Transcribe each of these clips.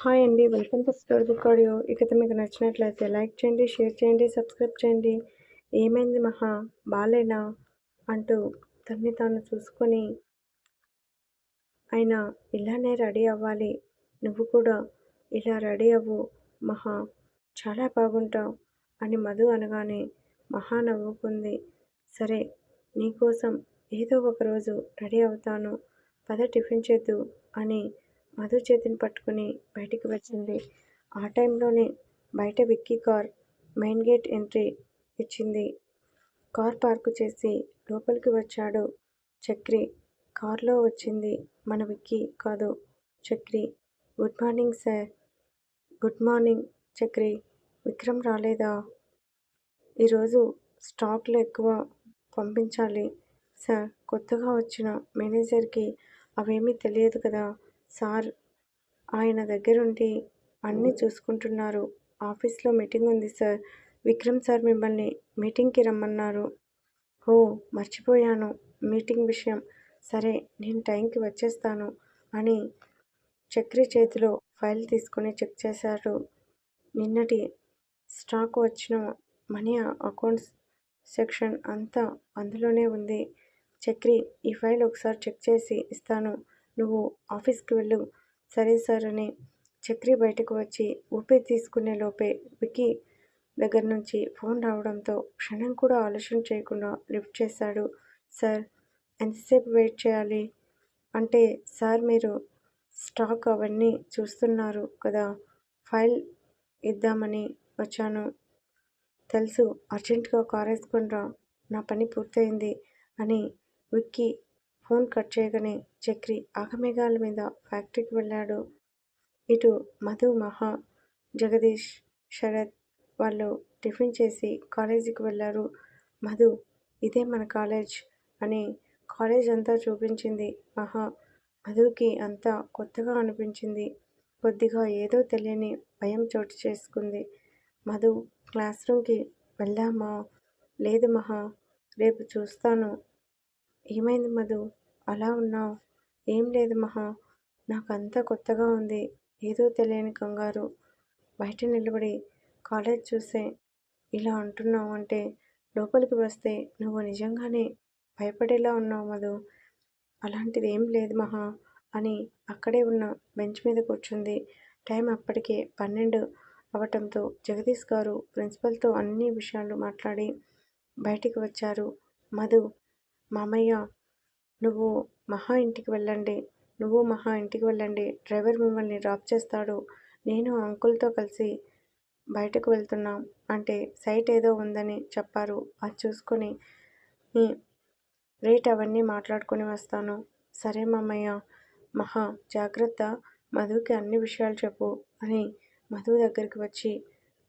Hi అండి welcome to store book audio. ఇకైతే మీకు నచ్చినట్లయితే లైక్ చేయండి షేర్ చేయండి సబ్స్క్రైబ్ చేయండి. ఏమైంది మహా? బాలేనా? అంటూ తన్ని తాను చూసుకొని అయినా ఇలానే రెడీ అవ్వాలి. నువ్వు కూడా ఇలా రెడీ అవ్వు మహా. చాలా బాగుంటావు అని మధు అనగానే మహా నవ్వుకుంది. సరే నీకోసం ఏదో ఒకరోజు రెడీ అవుతాను. పద టిఫిన్ చేద్దు అని మధు చేతిని పట్టుకుని బయటికి వచ్చింది. ఆ టైంలోనే బయట Vicky car main gate entry ఇచ్చింది. కార్ పార్కు చేసి లోపలికి వచ్చాడు చక్రి. కార్లో వచ్చింది మన విక్కీ కాదు Chakri. Good morning sir. Good morning Chakri. Vikram రాలేదా? ఈరోజు స్టాక్లు ఎక్కువ పంపించాలి సార్. కొత్తగా వచ్చిన మేనేజర్కి అవేమీ తెలియదు కదా. సార్ ఆయన దగ్గరుండి అన్నీ చూసుకుంటున్నారు. ఆఫీస్లో మీటింగ్ ఉంది సార్. విక్రమ్ సార్ మిమ్మల్ని మీటింగ్కి రమ్మన్నారు. ఓ మర్చిపోయాను. మీటింగ్ విషయం. సరే నేను టైంకి వచ్చేస్తాను అని చక్రి చేతిలో ఫైల్ తీసుకొని చెక్ చేశారు. నిన్నటి స్టాక్ వచ్చిన మనీ అకౌంట్స్ సెక్షన్ అంతా అందులోనే ఉంది. చక్రి ఈ ఫైల్ ఒకసారి చెక్ చేసి ఇస్తాను. నువ్వు ఆఫీస్కి వెళ్ళు. సరే సార్ అని చక్రి బయటకు వచ్చి ఊపిరి తీసుకునే లోపే వికీ దగ్గర నుంచి ఫోన్ రావడంతో క్షణం కూడా ఆలోచన చేయకుండా లిఫ్ట్ చేశాడు. సార్ ఎంతసేపు వెయిట్ చేయాలి? అంటే సార్ మీరు స్టాక్ అవన్నీ చూస్తున్నారు కదా ఫైల్ ఇద్దామని వచ్చాను. తెలుసు అర్జెంటుగా కార్ వేసుకొని రా నా పని పూర్తయింది అని విక్కీ ఫోన్ కట్ చేయగానే చక్రి ఆగమేఘాల మీద ఫ్యాక్టరీకి వెళ్ళాడు. ఇటు మధు మహా జగదీష్ శరత్ వాళ్ళు టిఫిన్ చేసి కాలేజీకి వెళ్ళారు. మధు ఇదే మన కాలేజ్ అని కాలేజ్ అంతా చూపించింది. మహా మధుకి అంతా కొత్తగా అనిపించింది. కొద్దిగా ఏదో తెలియని భయం చోటు చేసుకుంది. మధు క్లాస్ రూమ్కి వెళ్దామా? లేదు మహా రేపు చూస్తాను ఏమైంది మధు? అలా ఉన్నావు? ఏం లేదు మహా. నాకంతా కొత్తగా ఉంది. ఏదో తెలియని కంగారు. బయట నిలబడి కాలేజ్ చూసే. ఇలా అంటున్నావు అంటే లోపలికి వస్తే నువ్వు నిజంగానే భయపడేలా ఉన్నావు మధు. అలాంటిది ఏం లేదు మహా అని అక్కడే ఉన్న బెంచ్ మీద కూర్చుంది. టైం అప్పటికే పన్నెండు అవటంతో జగదీష్ గారు ప్రిన్సిపల్తో అన్ని విషయాలు మాట్లాడి బయటికి వచ్చారు. మధు మామయ్య నువ్వు మహా ఇంటికి వెళ్ళండి. నువ్వు మహా ఇంటికి వెళ్ళండి. డ్రైవర్ మిమ్మల్ని డ్రాప్ చేస్తాడు. నేను అంకుల్తో కలిసి బయటకు వెళ్తున్నాం అంటే సైట్ ఏదో ఉందని చెప్పారు. అది చూసుకొని రేట్ అవన్నీ మాట్లాడుకొని వస్తాను. సరే మామయ్య మహా జాగ్రత్త. మధుకి అన్ని విషయాలు చెప్పు అని మధు దగ్గరికి వచ్చి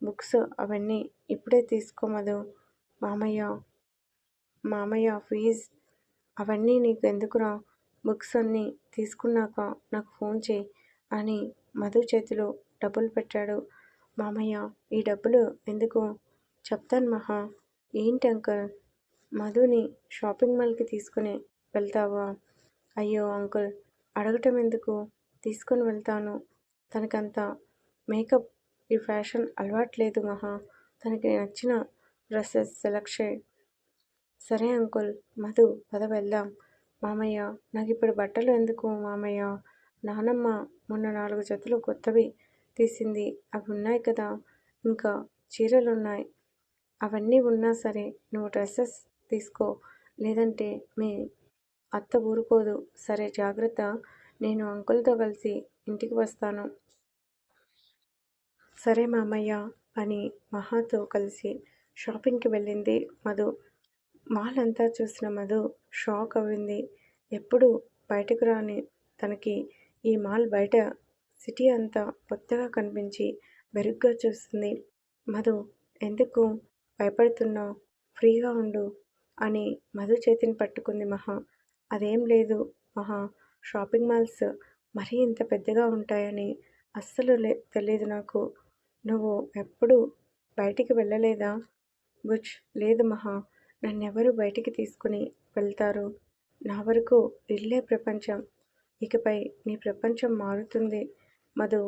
బుక్స్ అవన్నీ ఇప్పుడే తీసుకో మధు. మామయ్య మామయ్య ఫీజ్ అవన్నీ నీకు ఎందుకురా బుక్స్ అన్నీ తీసుకున్నాక నాకు ఫోన్ చేయి అని మధు చేతిలో డబ్బులు పెట్టాడు. మామయ్య ఈ డబ్బులు ఎందుకు? చెప్తాను మహా. ఏంటి అంకుల్? మధుని షాపింగ్ మాల్కి తీసుకుని వెళ్తావా? అయ్యో అంకుల్ అడగటం ఎందుకు? తీసుకొని వెళ్తాను. తనకంత మేకప్ ఈ ఫ్యాషన్ అలవాట్లేదు మహా. తనకి నచ్చిన డ్రెస్సెస్ సెలెక్ట్ చేయి. సరే అంకుల్ మధు పద వెళ్దాం. మామయ్య నాకు ఇప్పుడు బట్టలు ఎందుకు మామయ్య? నానమ్మ మొన్న నాలుగు జతలు కొత్తవి తీసింది. అవి ఉన్నాయి కదా. ఇంకా చీరలు ఉన్నాయి అవన్నీ ఉన్నా సరే నువ్వు డ్రెస్సెస్ తీసుకో. లేదంటే మీ అత్త ఊరుకోదు. సరే జాగ్రత్త. నేను అంకుల్తో కలిసి ఇంటికి వస్తాను. సరే మామయ్య అని మహాతో కలిసి షాపింగ్కి వెళ్ళింది మధు. మాల్ అంతా చూసిన మధు షాక్ అయింది ఎప్పుడు బయటకు రాని తనకి ఈ మాల్ బయట సిటీ అంతా కొత్తగా కనిపించి మెరుగ్గా చూస్తుంది. మధు ఎందుకు భయపడుతున్నావు? ఫ్రీగా ఉండు అని మధు చేతిని పట్టుకుంది మహా. అదేం లేదు మహా షాపింగ్ మాల్స్ మరీ ఇంత పెద్దగా ఉంటాయని అస్సలు లే తెలియదు నాకు. నువ్వు ఎప్పుడు బయటికి వెళ్ళలేదా? బుచ్ లేదు మహా. నన్నెవరు బయటికి తీసుకుని వెళ్తారు? నా వరకు ఇల్లే ప్రపంచం. ఇకపై నీ ప్రపంచం మారుతుంది. మధు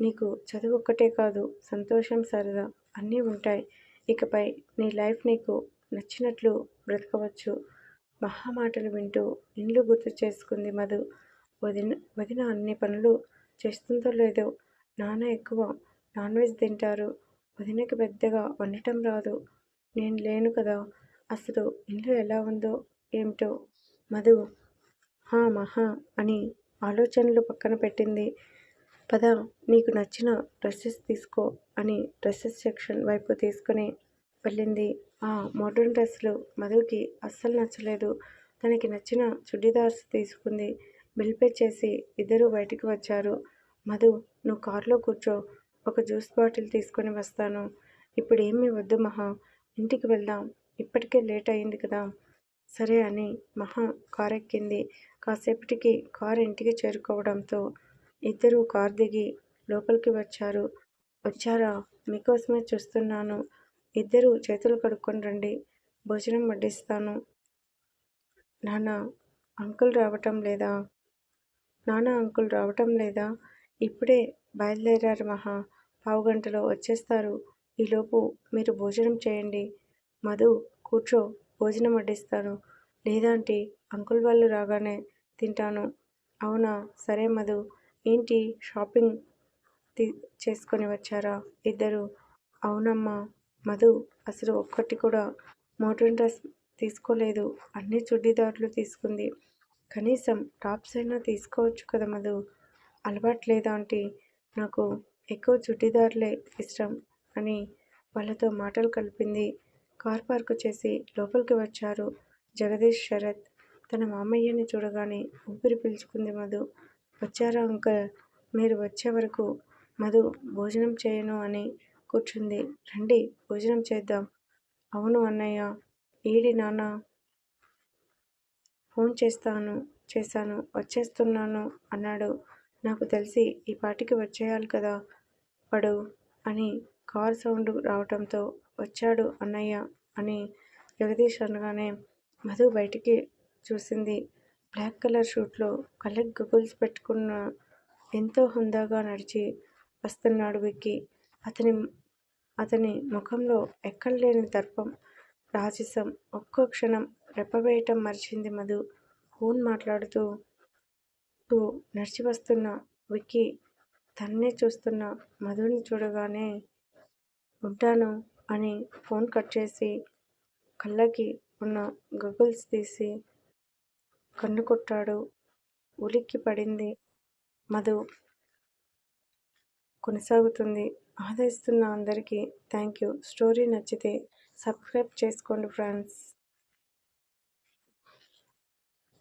నీకు చదువు ఒక్కటే కాదు సంతోషం సరదా అన్నీ ఉంటాయి. ఇకపై నీ లైఫ్ నీకు నచ్చినట్లు బ్రతకవచ్చు. మహా మాటలు వింటూ ఇండ్లు గుర్తు చేసుకుంది మధు. వదిన వదిన అన్ని పనులు చేస్తుందో లేదో నాన్న ఎక్కువ నాన్ వెజ్ తింటారు. వదినకి పెద్దగా వండటం రాదు. నేను లేను కదా. అసలు ఇల్లు ఎలా ఉందో ఏమిటో మధు హా మహా అని ఆలోచనలు పక్కన పెట్టింది. పద నీకు నచ్చిన డ్రెస్సెస్ తీసుకో అని డ్రెస్సెస్ సెక్షన్ వైపు తీసుకుని వెళ్ళింది. ఆ మోడర్న్ డ్రెస్సులు మధుకి అస్సలు నచ్చలేదు. తనకి నచ్చిన చుడిదార్స్ తీసుకుంది. బిల్ పే చేసి ఇద్దరు బయటికి వచ్చారు. మధు నువ్వు కారులో కూర్చో ఒక జ్యూస్ బాటిల్ తీసుకొని వస్తాను. ఇప్పుడు ఏమీ వద్దు మహా ఇంటికి వెళ్దాం. ఇప్పటికే లేట్ అయింది కదా. సరే అని మహా కార్ ఎక్కింది కాసేపటికి కారు ఇంటికి చేరుకోవడంతో ఇద్దరు కారు దిగి లోపలికి వచ్చారు. వచ్చారా? మీకోసమే చూస్తున్నాను. ఇద్దరు చేతులు కడుక్కొని రండి. భోజనం వడ్డిస్తాను. నాన్న అంకుల్ రావటం లేదా? నాన్న అంకుల్ రావటం లేదా? ఇప్పుడే బయలుదేరారు మహా. పావుగంటలో వచ్చేస్తారు. ఈలోపు మీరు భోజనం చేయండి. మధు కూర్చో భోజనం వడ్డిస్తాను. లేదంటే అంకుల్ వాళ్ళు రాగానే తింటాను. అవునా? సరే మధు. ఏంటి షాపింగ్ తీ చేసుకొని వచ్చారా? ఇద్దరు. అవునమ్మా. మధు అసలు ఒక్కటి కూడా మోడర్న్ డ్రెస్ తీసుకోలేదు. అన్ని చుడ్డీదారులు తీసుకుంది. కనీసం టాప్స్ అయినా తీసుకోవచ్చు కదా మధు. అలవాటు లేదా అంటే నాకు ఎక్కువ చుట్టిదారులే ఇష్టం అని వాళ్ళతో మాటలు కలిపింది. కార్ పార్కు చేసి లోపలికి వచ్చారు జగదీష్ శరత్. తన మామయ్యని చూడగానే ఊపిరి పీల్చుకుంది మధు. వచ్చారా అంకల్? మీరు వచ్చే వరకు మధు భోజనం చేయను అని కూర్చుంది. రండి భోజనం చేద్దాం. అవును అన్నయ్య. ఏడి నాన్న? ఫోన్ చేస్తాను చేశాను. వచ్చేస్తున్నాను అన్నాడు. నాకు తెలిసి ఈ పాటికి వచ్చేయాలి కదా పడు అని కార్ సౌండ్ రావటంతో వచ్చాడు అన్నయ్య అని జగదీష్ అనగానే మధు బయటికి చూసింది. బ్లాక్ కలర్ షూట్లో కళ్ళకి గగుల్స్ పెట్టుకున్న ఎంతో హుందాగా నడిచి వస్తున్నాడు విక్కీ. అతని అతని ముఖంలో ఎక్కడలేని దర్పం రాజసం. ఒక్కో క్షణం రెప్పవేయటం మర్చింది మధు. ఫోన్ మాట్లాడుతూ నడిచి వస్తున్న విక్కీ తన్నే చూస్తున్న మధుని చూడగానే ఉంటాను. అని ఫోన్ కట్ చేసి కళ్ళకి ఉన్న గగుల్స్ తీసి కన్ను కొట్టాడు. ఉలిక్కి పడింది. మధు కొనసాగుతుంది. ఆదరిస్తున్న అందరికీ థ్యాంక్ యూ స్టోరీ నచ్చితే సబ్స్క్రైబ్ చేసుకోండి ఫ్రెండ్స్.